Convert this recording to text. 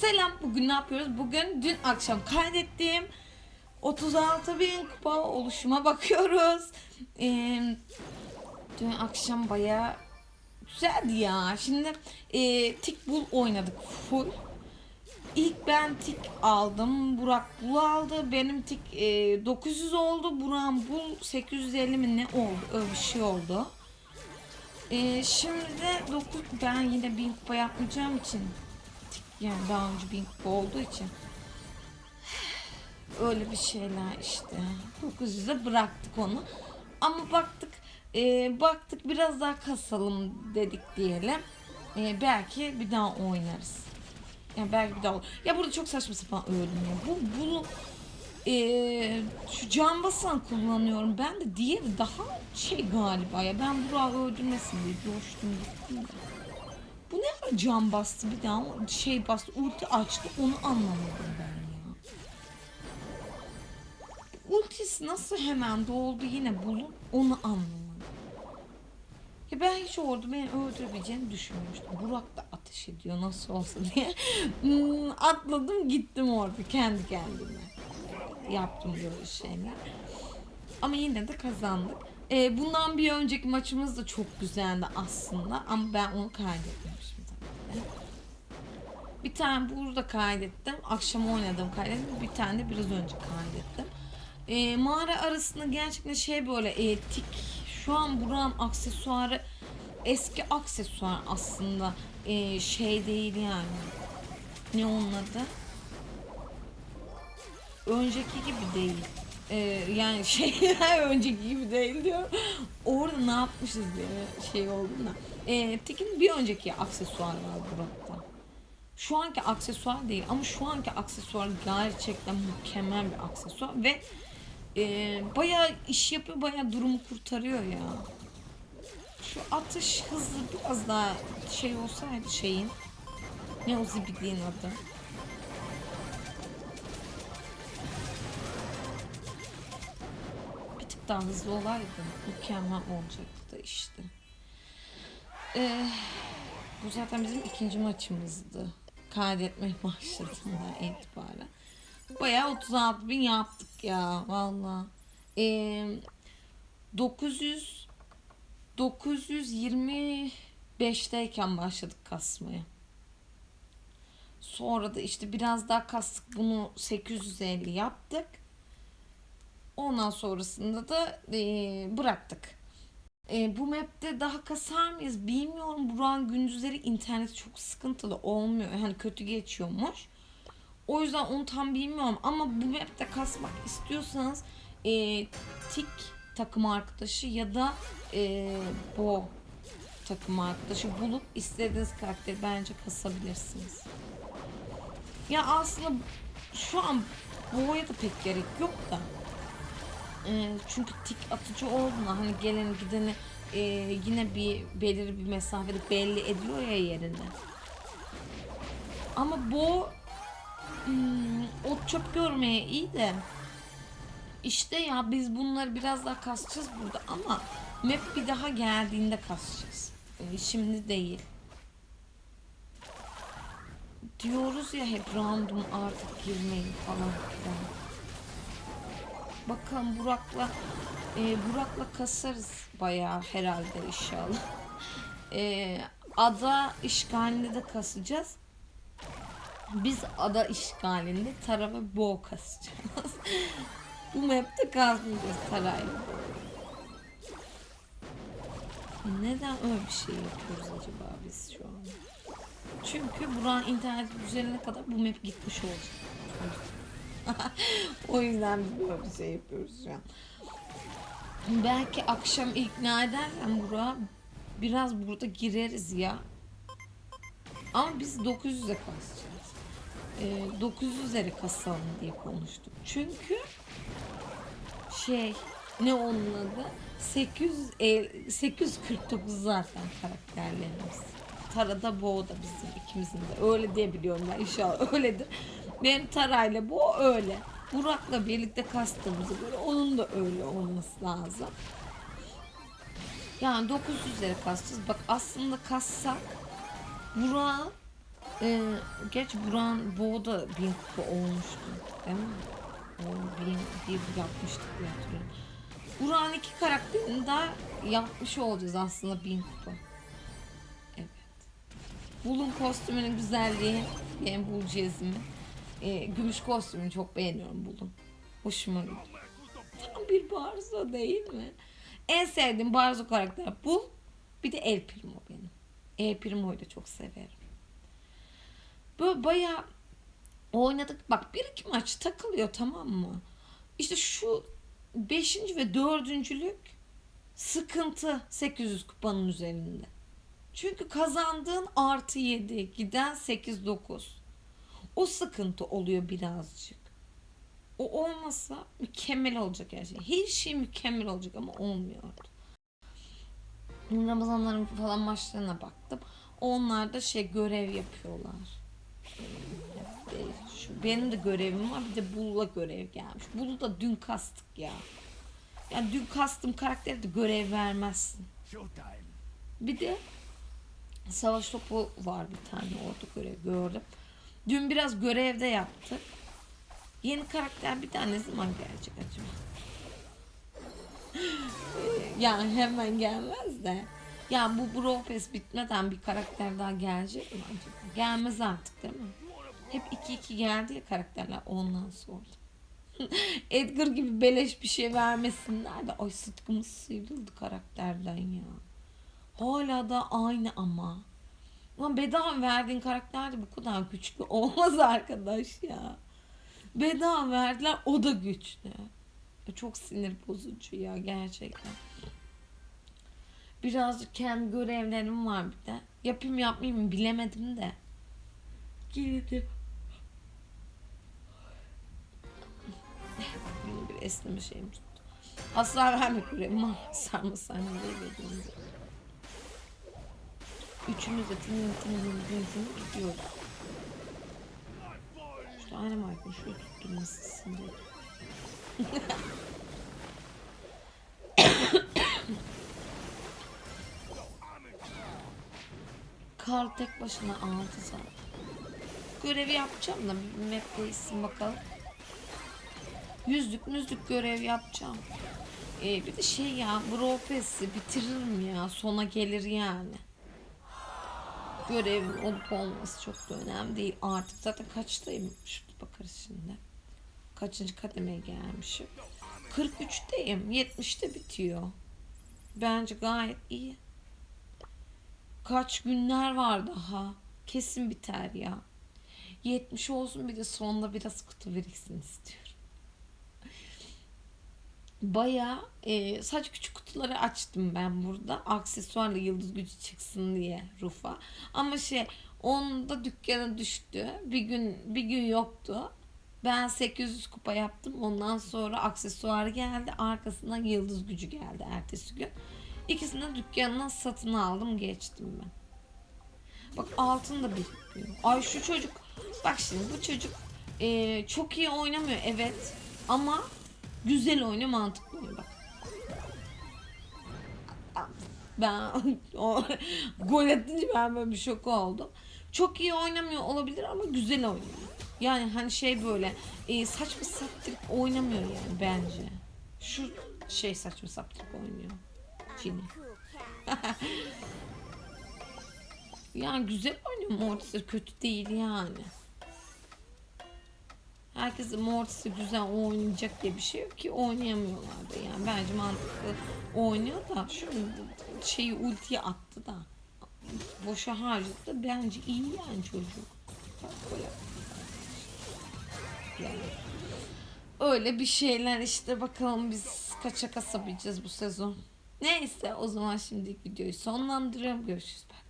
Selam. Bugün ne yapıyoruz? Bugün dün akşam kaydettiğim 36 bin kupa oluşuma bakıyoruz. Ee, dün akşam baya güzeldi ya. Şimdi e, tik bul oynadık full. İlk ben tik aldım. Burak bul aldı. Benim tik e, 900 oldu. Burak'ın bul 850 mi ne oldu? Öyle bir şey oldu. E, şimdi de 9 ben yine 1000 kupa yapmayacağım için yani daha önce 1000 kupa olduğu için öyle bir şeyler işte. 900'e bıraktık onu. Ama baktık e, baktık biraz daha kasalım dedik diyelim. E, belki bir daha oynarız. Yani belki bir daha olur. Ya burada çok saçma sapan öldüm ya. Bu bunu e, şu can basan kullanıyorum. Ben de diğeri daha şey galiba ya. Ben Burak'ı öldürmesin diye coştum gittim. Bu ne ara can bastı bir daha şey bastı ulti açtı onu anlamadım ben ya. Ultisi nasıl hemen doldu yine bulup onu anlamadım. Ya ben hiç orada beni öldürebileceğini düşünmüştüm. Burak da ateş ediyor nasıl olsa diye. Hmm, atladım gittim orada kendi kendime. Yaptım böyle şeyler. Ama yine de kazandık. Ee, bundan bir önceki maçımız da çok güzeldi aslında. Ama ben onu kaydetmemişim tabii. Bir tane burada kaydettim. Akşam oynadım kaydettim. Bir tane de biraz önce kaydettim. Ee, mağara arasında gerçekten şey böyle e, şu an Burak'ın aksesuarı eski aksesuar aslında Ee, şey değil yani. Ne onun adı? Önceki gibi değil. Ee, yani şeyler önceki gibi değil diyor. Orada ne yapmışız diye şey oldu da. Ee, Tik'in bir önceki aksesuar var Burak'ta. Şu anki aksesuar değil ama şu anki aksesuar gerçekten mükemmel bir aksesuar ve e, bayağı iş yapıyor, bayağı durumu kurtarıyor ya. Şu atış hızı biraz daha şey olsaydı şeyin. Ne o zibidiğin adı. Daha hızlı olaydı mükemmel olacaktı da işte. Ee, bu zaten bizim ikinci maçımızdı. Kaydetmeye başladığımdan itibaren. Bayağı 36 bin yaptık ya valla. Ee, 900 925'teyken başladık kasmaya. Sonra da işte biraz daha kastık bunu 850 yaptık. Ondan sonrasında da e, bıraktık. E, bu map'te daha kasar mıyız bilmiyorum. Buran gündüzleri internet çok sıkıntılı olmuyor. Hani kötü geçiyormuş. O yüzden onu tam bilmiyorum. Ama bu map'te kasmak istiyorsanız e, tik takım arkadaşı ya da e, bo takım arkadaşı bulup istediğiniz karakteri bence kasabilirsiniz. Ya aslında şu an boya da pek gerek yok da. E, çünkü tik atıcı olduğunda hani geleni gideni e, yine bir belirli bir mesafede belli ediyor ya yerini. Ama bu hmm, çöp görmeye iyi de işte ya biz bunları biraz daha kasacağız burada ama map bir daha geldiğinde kasacağız. E, şimdi değil. Diyoruz ya hep random artık girmeyin falan filan. Bakalım Burak'la e, Burak'la kasarız bayağı herhalde inşallah. E, ada işgalinde de kasacağız. Biz ada işgalinde Tara ve Bo kasacağız. Bu map'te kazmayacağız Tara'yla. Neden öyle bir şey yapıyoruz acaba biz şu an? Çünkü Burak'ın internet düzelene kadar bu map gitmiş olacak. o yüzden böyle bir şey yapıyoruz şu an. Belki akşam ikna edersem Burak'a biraz burada gireriz ya. Ama biz 900'e kasacağız. Ee, 900'lere kasalım diye konuştuk. Çünkü şey ne onun adı? 800 el- 849 zaten karakterlerimiz. Tara'da Bo da bizim ikimizin de. Öyle diye biliyorum ben inşallah öyledir. Benim Tara'yla Bo öyle. Burak'la birlikte kastığımızı göre onun da öyle olması lazım. Yani 900'lere kasacağız. Bak aslında kassak Burak'ın Ee, geç Buran Bo da bin kupa olmuştu. Değil mi? O bin bir yapmıştık diye hatırlıyorum. Buran iki karakterini daha yapmış olacağız aslında bin kupa. Evet. Bulun kostümünün güzelliği. Benim bul Ee, gümüş kostümünü çok beğeniyorum Bulun. Hoşuma gidiyor. Tam bir Barzo değil mi? En sevdiğim Barzo karakter Bul. Bir de El Primo benim. El Primo'yu da çok severim. Böyle bayağı oynadık. Bak bir iki maç takılıyor tamam mı? İşte şu beşinci ve dördüncülük sıkıntı 800 kupanın üzerinde. Çünkü kazandığın artı 7 giden 8-9. O sıkıntı oluyor birazcık. O olmasa mükemmel olacak her şey. Her şey mükemmel olacak ama olmuyor. Ramazanların falan maçlarına baktım. Onlar da şey görev yapıyorlar. Şu, benim de görevim var. Bir de Bul'la görev gelmiş. Bul'u da dün kastık ya. Yani dün kastım karakteri de görev vermezsin. Bir de savaş topu var bir tane orada görev gördüm. Dün biraz görevde yaptık. Yeni karakter bir tane ne zaman gelecek acaba? yani hemen gelmez de. Yani bu Brawl bitmeden bir karakter daha gelecek mi acaba? Gelmez artık değil mi? Hep 2-2 geldi ya karakterler ondan sordum. Edgar gibi beleş bir şey vermesinler de ay sıtkımız sıyrıldı karakterden ya. Hala da aynı ama. Ulan bedava verdiğin karakter de bu kadar güçlü olmaz arkadaş ya. Bedava verdiler o da güçlü. Çok sinir bozucu ya gerçekten. Birazcık kendi görevlerim var bir de. Yapayım yapmayayım bilemedim de. Girdim. Yine bir esneme şeyim tuttu. Asla vermek görevim var. Sarma sarma diye Üçümüz de tinin tinin tinin gidiyoruz. İşte aynı marka şu tutturmasısın diye. Karl tek başına altı saat. Görevi yapacağım da bir map bakalım. Yüzlük müzlük görev yapacağım. Ee, bir de şey ya Brawl Pass'i bitiririm ya sona gelir yani. Görevin olup olması çok da önemli değil. Artık zaten kaçtayım? Şurada bakarız şimdi. Kaçıncı kademeye gelmişim? 43'teyim. 70'te bitiyor. Bence gayet iyi. Kaç günler var daha. Kesin biter ya. 70 olsun bir de sonunda biraz kutu biriksin istiyorum. Baya e, sadece küçük kutuları açtım ben burada. Aksesuarla yıldız gücü çıksın diye Rufa. Ama şey onda dükkana düştü. Bir gün bir gün yoktu. Ben 800 kupa yaptım. Ondan sonra aksesuar geldi. Arkasından yıldız gücü geldi ertesi gün. İkisini de dükkanından satın aldım geçtim ben. Bak altın da biriktiriyor. Ay şu çocuk bak şimdi bu çocuk e, çok iyi oynamıyor evet ama güzel oynuyor mantıklı oynuyor bak. Ben gol atınca ben böyle bir şok oldum. Çok iyi oynamıyor olabilir ama güzel oynuyor. Yani hani şey böyle e, saçma saptırıp oynamıyor yani bence. Şu şey saçma saptırıp oynuyor. Cini. yani güzel oynuyor Mortis'e kötü değil yani. Herkes Mortis'e güzel oynayacak diye bir şey yok ki oynayamıyorlar da yani bence mantıklı oynuyor da şu şeyi ultiye attı da boşa harcadı da bence iyi yani çocuk. Yani. Öyle bir şeyler işte bakalım biz kaça kasabileceğiz bu sezon. Neyse o zaman şimdilik videoyu sonlandırıyorum. Görüşürüz. Bye.